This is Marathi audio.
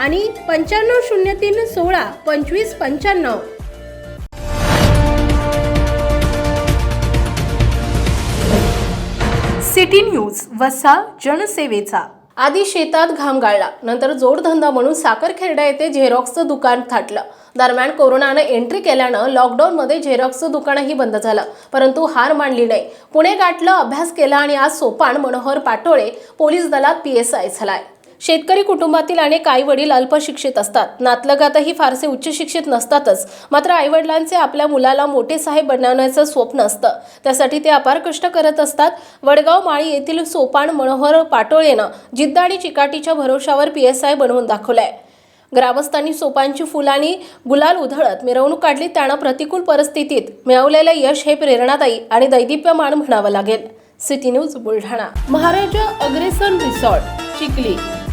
आणि पंच्याण्णव शून्य तीन सोळा पंचवीस पंच्याण्णव. सिटी न्यूज वसा जनसेवेचा. आधी शेतात घाम गाळला नंतर जोडधंदा म्हणून साखर खेरडा येथे झेरॉक्सचं दुकान थाटलं. दरम्यान कोरोनानं एंट्री केल्यानं लॉकडाऊनमध्ये झेरॉक्सचं दुकानही बंद झालं परंतु हार मानली नाही. पुणे गाठलं अभ्यास केला आणि आज सोपान मनोहर पाटोळे पोलीस दलात पी एस आय झालाय. शेतकरी कुटुंबातील अनेक आई वडील अल्पशिक्षित असतात. नातलगातही फारसे उच्च शिक्षित नसतातच. मात्र आईवडिलांचे आपल्या मुलाला मोठे साहेब बनवण्याचं स्वप्न असतं. त्यासाठी ते अपार कष्ट करत असतात. वडगाव माळी येथील सोपान मनोहर पाटोळेनं जिद्द आणि चिकाटीच्या भरोशावर पी एस आय बनवून दाखवलाय. ग्रामस्थांनी सोपांची फुलांनी गुलाल उधळत मिरवणूक काढली त्यानं प्रतिकूल परिस्थितीत मिळवलेलं यश हे प्रेरणादायी आणि दैदिप्यमान म्हणावं लागेल. City news Buldhana. Maharaja Agrasen resort Chikhli.